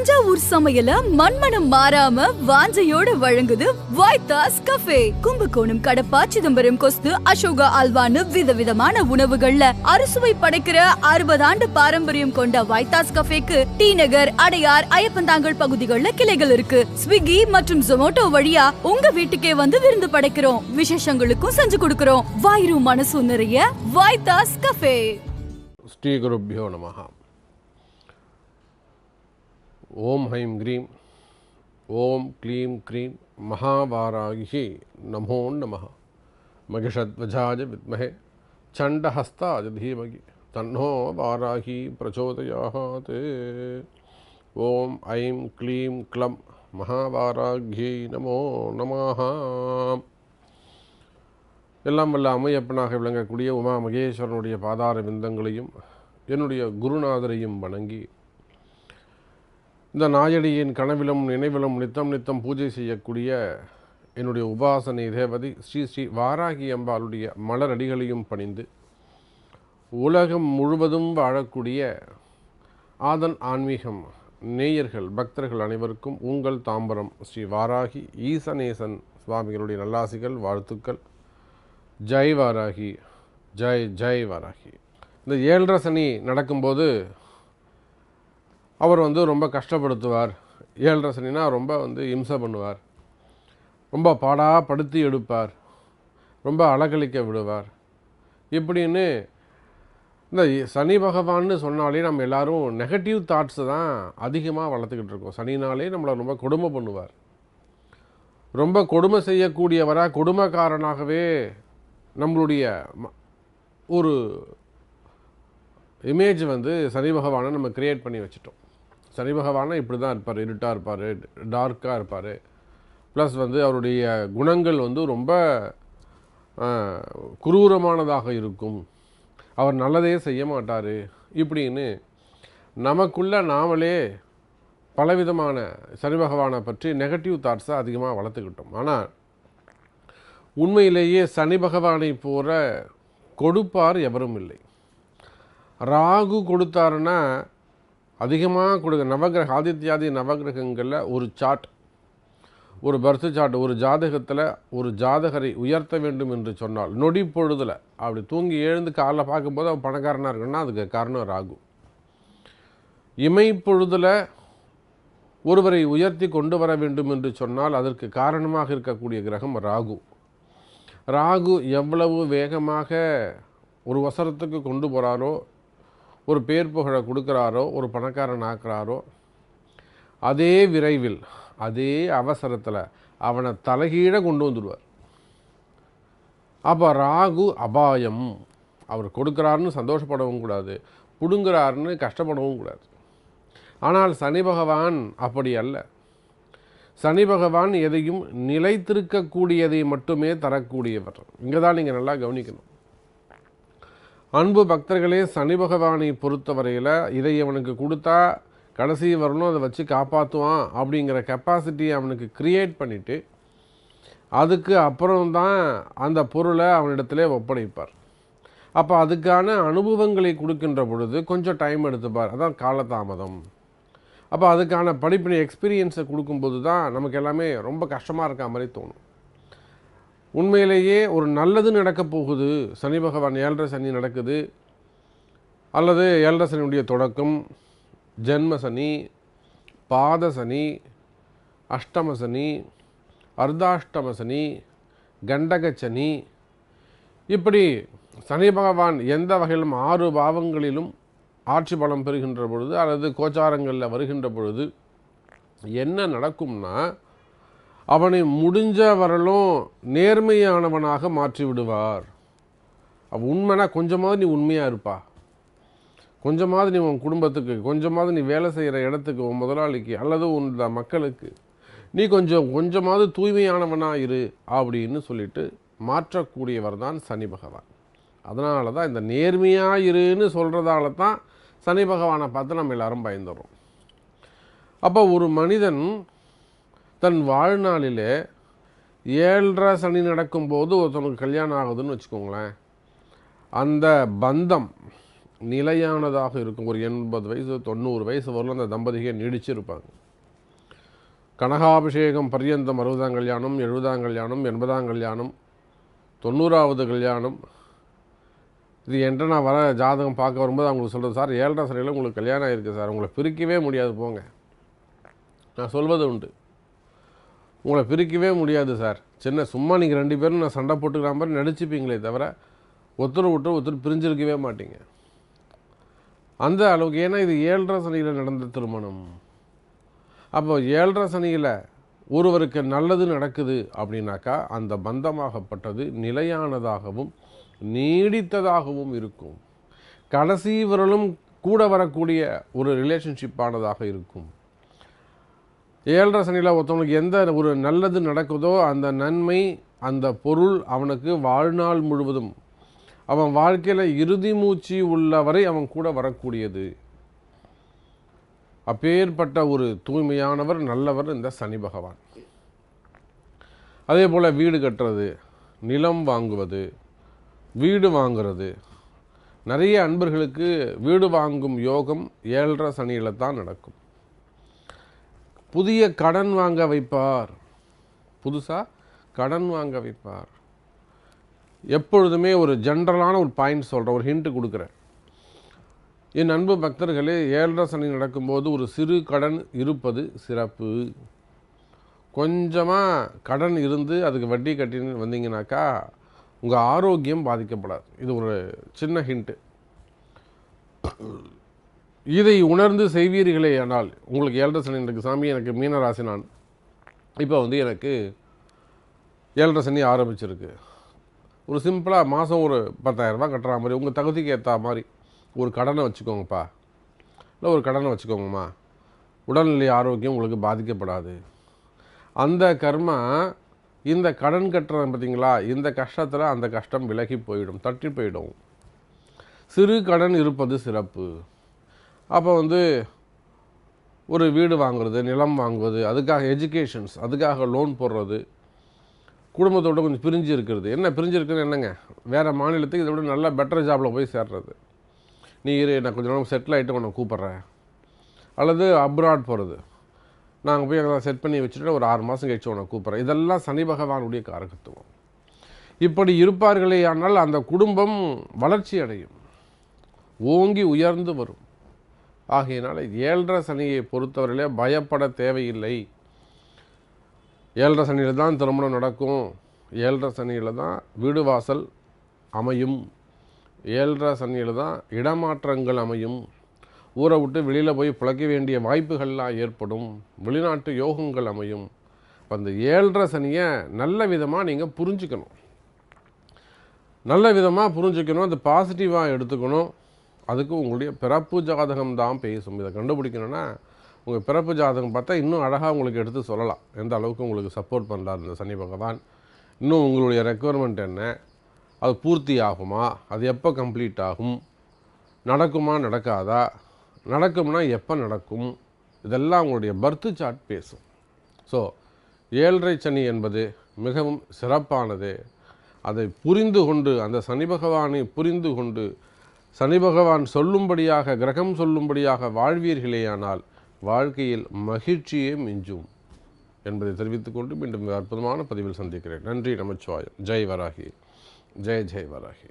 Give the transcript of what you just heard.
தஞ்சாவூர் சமையல மண்மனம் மாறாம வாஞ்சையோட வழங்குது வாய்தாஸ் கஃபே. கும்பகோணம் கடப்பா சிதம்பரம் கொஸ்து அசோகா அல்வான்னு விதவிதமான உணவுகள்ல அறுசுவை படைக்கிற அறுபது ஆண்டு பாரம்பரியம் கொண்ட வாய்தாஸ் கஃபேக்கு டி நகர் அடையார் ஐயப்பந்தாங்கல் பகுதிகளில் கிளைகள் இருக்கு. ஸ்விக்கி மற்றும் ஜொமோட்டோ வழியா உங்க வீட்டுக்கே வந்து விருந்து படைக்கிறோம். விசேஷங்களுக்கும் செஞ்சு கொடுக்கிறோம். வாயிரும் மனசும் நிறைய. வாய்தாஸ் கஃபே. ஸ்ரீகுருப்போ நம ஓம் ஹைம் க்ரீம் ஓம் க்ளீம் க்ரீம் மகாவாராகி நமோ நம மகிஷத்வஜாஜ வித்மஹே சண்டஹஸ்தாஜ தீமகி தன்னோ வாராகி பிரச்சோதயாத். ஓம் ஐம் க்ளீம் க்ளம் மகாவாராகியை நமோ நமஹ. எல்லாம் வல்ல அமையப்பனாக விளங்கக்கூடிய உமா மகேஸ்வரனுடைய பாதார விந்தங்களையும் என்னுடைய குருநாதரையும் வணங்கி இந்த நாயடியின் கனவிலும் நினைவிலும் நித்தம் நித்தம் பூஜை செய்யக்கூடிய என்னுடைய உபாசனை தேவதை ஸ்ரீ ஸ்ரீ வாராகி அம்பாளுடைய மலரடிகளையும் பணிந்து உலகம் முழுவதும் வாழக்கூடிய ஆதன் ஆன்மீகம் நேயர்கள் பக்தர்கள் அனைவருக்கும் உங்கள் தாம்பரம் ஸ்ரீ வாராகி ஈசநேசன் சுவாமிகளுடைய நல்லாசிகள் வாழ்த்துக்கள். ஜெய் வாராகி ஜெய் ஜெய் வாராகி. இந்த ஏழரை சனி நடக்கும்போது அவர் வந்து ரொம்ப கஷ்டப்படுத்துவார். ஏழரை சனினா ரொம்ப வந்து இம்சை பண்ணுவார். ரொம்ப பாடாக படுத்தி எடுப்பார். ரொம்ப அலக்கழிக்க விடுவார். இப்படின்னு இந்த சனி பகவான்னு சொன்னாலே நம்ம எல்லாரும் நெகட்டிவ் தாட்ஸை தான் அதிகமாக வளர்த்துக்கிட்டு இருக்கோம். சனினாலே நம்மளை ரொம்ப கொடுமை பண்ணுவார். ரொம்ப கொடுமை செய்யக்கூடியவராக கொடுமைக்காரனாகவே நம்மளுடைய ம- ஒரு இமேஜ் வந்து சனி பகவானை நம்ம க்ரியேட் பண்ணி வச்சுட்டோம். சனி பகவானை இப்படி தான் இருப்பார் இருட்டாக இருப்பார் டார்க்காக இருப்பார். ப்ளஸ் வந்து அவருடைய குணங்கள் வந்து ரொம்ப குரூரமானதாக இருக்கும். அவர் நல்லதே செய்ய மாட்டார். இப்படின்னு நமக்குள்ளே நாமளே பலவிதமான சனி பகவானை பற்றி நெகட்டிவ் தாட்ஸை அதிகமாக வளர்த்துக்கிட்டோம். ஆனால் உண்மையிலேயே சனி பகவானை போகிற கொடுப்பார் எவரும் இல்லை. ராகு கொடுத்தாருன்னா அதிகமாக கொடுக்க நவகிரக ஆதித்யாதி நவகிரகங்களில் ஒரு சாட் ஒரு பர்த் சாட் ஒரு ஜாதகத்தில் ஒரு ஜாதகரை உயர்த்த வேண்டும் என்று சொன்னால் நொடி பொழுதில் அப்படி தூங்கி எழுந்து காலைல பார்க்கும்போது அவன் பணக்காரனாக இருக்கணும்னா அதுக்கு காரணம் ராகு. இமைப்பொழுதில் ஒருவரை உயர்த்தி கொண்டு வர வேண்டும் என்று சொன்னால் அதற்கு காரணமாக இருக்கக்கூடிய கிரகம் ராகு. ராகு எவ்வளவு வேகமாக ஒரு வசரத்துக்கு கொண்டு போகிறாரோ ஒரு பேர் புகழை கொடுக்குறாரோ ஒரு பணக்காரன் ஆக்குறாரோ அதே விரைவில் அதே அவசரத்தில் அவனை தலைகீழ கொண்டு வந்துடுவார். அப்போ ராகு அபாயம். அவர் கொடுக்குறாருன்னு சந்தோஷப்படவும் கூடாது பிடுங்குறாருன்னு கஷ்டப்படவும் கூடாது. ஆனால் சனி பகவான் அப்படி அல்ல. சனி பகவான் எதையும் நிலைத்திருக்கக்கூடியதை மட்டுமே தரக்கூடியவர். இங்கே தான் நீங்கள் நல்லா கவனிக்கணும். அன்பு பக்தர்களே சனி பகவானை பொறுத்தவரையில் இதை அவனுக்கு கொடுத்தா கடைசி வரணும் அதை வச்சு காப்பாற்றுவான் அப்படிங்கிற கெப்பாசிட்டியை அவனுக்கு க்ரியேட் பண்ணிவிட்டு அதுக்கு அப்புறம்தான் அந்த பொருளை அவனிடத்துல ஒப்படைப்பார். அப்போ அதுக்கான அனுபவங்களை கொடுக்கின்ற பொழுது கொஞ்சம் டைம் எடுத்துப்பார். அதான் காலதாமதம். அப்போ அதுக்கான படிப்பினை எக்ஸ்பீரியன்ஸை கொடுக்கும்போது தான் நமக்கு எல்லாமே ரொம்ப கஷ்டமாக இருக்க மாதிரி தோணும். உண்மையிலேயே ஒரு நல்லது நடக்கப் போகுது. சனி பகவான் ஏழரை சனி நடக்குது. அல்லது ஏழரை சனியுடைய தொடக்கம் ஜென்ம சனி பாத சனி அஷ்டம சனி அர்த்தாஷ்டம சனி கண்டக சனி. இப்படி சனி பகவான் எந்த வகையிலும் ஆறு பாவங்களிலும் ஆட்சி பலம் பெறுகின்ற பொழுது அல்லது கோச்சாரங்களில் வருகின்ற பொழுது என்ன நடக்கும்னா அவனை முடிஞ்ச வரலும் நேர்மையானவனாக மாற்றி விடுவார் அவ உண்மைனா கொஞ்சமாவது நீ உண்மையாக இருப்பா. கொஞ்சமாவது நீ உன் குடும்பத்துக்கு கொஞ்சமாவது நீ வேலை செய்கிற இடத்துக்கு உன் முதலாளிக்கு அல்லது உன் மக்களுக்கு நீ கொஞ்சம் கொஞ்சமாவது தூய்மையானவனாக இரு அப்படின்னு சொல்லிட்டு மாற்றக்கூடியவர் தான் சனி பகவான். அதனால தான் இந்த நேர்மையாக இருன்னு சொல்கிறதால தான் சனி பகவானை பார்த்து நம்ம எல்லாரும் பயந்துடுறோம் அப்போ ஒரு மனிதன் தன் வாழ்நாளிலே ஏழரை சனி நடக்கும்போது ஒருத்தனுக்கு கல்யாணம் ஆகுதுன்னு வச்சுக்கோங்களேன். அந்த பந்தம் நிலையானதாக இருக்கும். ஒரு எண்பது வயசு தொண்ணூறு வயசு வரலும் அந்த தம்பதிகை நீடிச்சிருப்பாங்க. கனகாபிஷேகம் பரியந்தம் அறுபதாம் கல்யாணம் எழுபதாம் கல்யாணம் எண்பதாம் கல்யாணம் தொண்ணூறாவது கல்யாணம். இது என்கிட்ட நான் வர ஜாதகம் பார்க்க வரும்போது அவங்களுக்கு சொல்கிறது சார் ஏழரை சரையில் உங்களுக்கு கல்யாணம் ஆயிருக்கு சார். உங்களை பிரிக்கவே முடியாது போங்க. நான் சொல்வது உண்டு. உங்களை பிரிக்கவே முடியாது சார். சின்ன சும்மா நீங்கள் ரெண்டு பேரும் நான் சண்டை போட்டுக்கிற மாதிரி நடிச்சுப்பீங்களே தவிர ஒருத்தர் விட்டு ஒருத்தர் பிரிஞ்சிருக்கவே மாட்டீங்க. அந்த அளவுக்கு ஏன்னா இது ஏழரை சனியில் நடந்த திருமணம். அப்போ ஏழரை சனியில் ஒருவருக்கு நல்லது நடக்குது அப்படின்னாக்கா அந்த பந்தமாகப்பட்டது நிலையானதாகவும் நீடித்ததாகவும் இருக்கும். கடைசி விரலும் கூட வரக்கூடிய ஒரு ரிலேஷன்ஷிப்பானதாக இருக்கும். ஏழரை சனியில் ஒருத்தவனுக்கு எந்த ஒரு நல்லது நடக்குதோ அந்த நன்மை அந்த பொருள் அவனுக்கு வாழ்நாள் முழுவதும். அவன் வாழ்க்கையில் இறுதி மூச்சு உள்ளவரை அவன் கூட வரக்கூடியது. அப்பேற்பட்ட ஒரு தூய்மையானவர் நல்லவர் இந்த சனி பகவான். அதே போல் வீடு கட்டுறது நிலம் வாங்குவது வீடு வாங்கிறது. நிறைய அன்பர்களுக்கு வீடு வாங்கும் யோகம் ஏழரை சனியில் தான் நடக்கும். புதிய கடன் வாங்க வைப்பார். புதுசாக கடன் வாங்க வைப்பார். எப்பொழுதுமே ஒரு ஜென்ரலான ஒரு பாயிண்ட் சொல்கிறேன் ஒரு ஹிண்ட்டு கொடுக்குறேன். என் அன்பு பக்தர்களே ஏழரை சனி நடக்கும்போது ஒரு சிறு கடன் இருப்பது சிறப்பு. கொஞ்சமாக கடன் இருந்து அதுக்கு வட்டி கட்டின்னு வந்தீங்கனாக்கா உங்கள் ஆரோக்கியம் பாதிக்கப்படாது. இது ஒரு சின்ன ஹிண்ட்டு இதை உணர்ந்து செய்வீர்களே ஆனால் உங்களுக்கு ஏழரை சனி எனக்கு சாமி எனக்கு மீனராசி நான். இப்போ வந்து எனக்கு ஏழரை சனி ஆரம்பிச்சிருக்கு. ஒரு சிம்பிளாக மாதம் ஒரு பத்தாயிரரூபா கட்டுற மாதிரி உங்கள் தகுதிக்கு ஏற்ற மாதிரி ஒரு கடனை வச்சுக்கோங்கப்பா. இல்லை ஒரு கடனை வச்சுக்கோங்கம்மா. உடல்நிலை ஆரோக்கியம் உங்களுக்கு பாதிக்கப்படாது. அந்த கர்மா இந்த கடன் கட்டுறது பார்த்தீங்களா இந்த கஷ்டத்தில் அந்த கஷ்டம் விலகி போயிடும் தட்டி போயிடும். சிறு கடன் இருப்பது சிறப்பு. அப்போ வந்து ஒரு வீடு வாங்குறது நிலம் வாங்குவது அதுக்காக எஜுகேஷன்ஸ் அதுக்காக லோன் போடுறது குடும்பத்தோட கொஞ்சம் பிரிஞ்சு இருக்கிறது. என்ன பிரிஞ்சு இருக்குன்னு என்னங்க? வேறு மாநிலத்துக்கு இதை விட நல்லா பெட்டர் ஜாபில் போய் சேர்றது. நீ இரு நான் கொஞ்சம் நேரம் செட்டில் ஆகிட்டு உன்னை கூப்பிட்றேன். அல்லது அப்ராட் போகிறது நாங்கள் போய் அங்கே செட் பண்ணி வச்சுட்டு ஒரு ஆறு மாதம் கழிச்சு உன்னை கூப்பிட்றேன். இதெல்லாம் சனி பகவானுடைய காரகத்துவம். இப்படி இருப்பார்களே ஆனால் அந்த குடும்பம் வளர்ச்சி அடையும். ஓங்கி உயர்ந்து வரும். ஆகையினால் ஏழரை சனியை பொறுத்தவரையிலே பயப்பட தேவையில்லை. ஏழரை சனியில் தான் திருமணம் நடக்கும். ஏழரை சனியில் தான் வீடு வாசல் அமையும். ஏழரை சனியில் தான் இடமாற்றங்கள் அமையும். ஊரை விட்டு வெளியில் போய் பிழைக்க வேண்டிய வாய்ப்புகள்லாம் ஏற்படும். வெளிநாட்டு யோகங்கள் அமையும். அந்த ஏழரை சனியை நல்ல விதமாக நீங்கள் புரிஞ்சுக்கணும். நல்ல விதமாக புரிஞ்சுக்கணும். அது பாசிட்டிவாக எடுத்துக்கணும். அதுக்கு உங்களுடைய பிறப்பு ஜாதகம் தான் பேசும். இதை கண்டுபிடிக்கணும்னா உங்கள் பிறப்பு ஜாதகம் பார்த்தா இன்னும் அழகாக உங்களுக்கு எடுத்து சொல்லலாம். எந்த அளவுக்கு உங்களுக்கு சப்போர்ட் பண்ணுறாரு இந்த சனி பகவான். இன்னும் உங்களுடைய ரெக்குவயர்மெண்ட் என்ன? அது பூர்த்தி ஆகுமா? அது எப்போ கம்ப்ளீட் ஆகும்? நடக்குமா நடக்காதா? நடக்கும்னா எப்போ நடக்கும்? இதெல்லாம் உங்களுடைய பர்த் சார்ட் பேசும். ஸோ ஏழரை சனி என்பது மிகவும் சிறப்பானது. அதை புரிந்து கொண்டு அந்த சனி பகவானை புரிந்து கொண்டு சனி பகவான் சொல்லும்படியாக கிரகம் சொல்லும்படியாக வாழ்வீர்களேயானால் வாழ்க்கையில் மகிழ்ச்சியே மிஞ்சும் என்பதை தெரிவித்துக்கொண்டு மீண்டும் அற்புதமான பதிவில் சந்திக்கிறேன். நன்றி நமச்சிவாயம். ஜெய் வராகி. ஜெய் ஜெய் வராகி.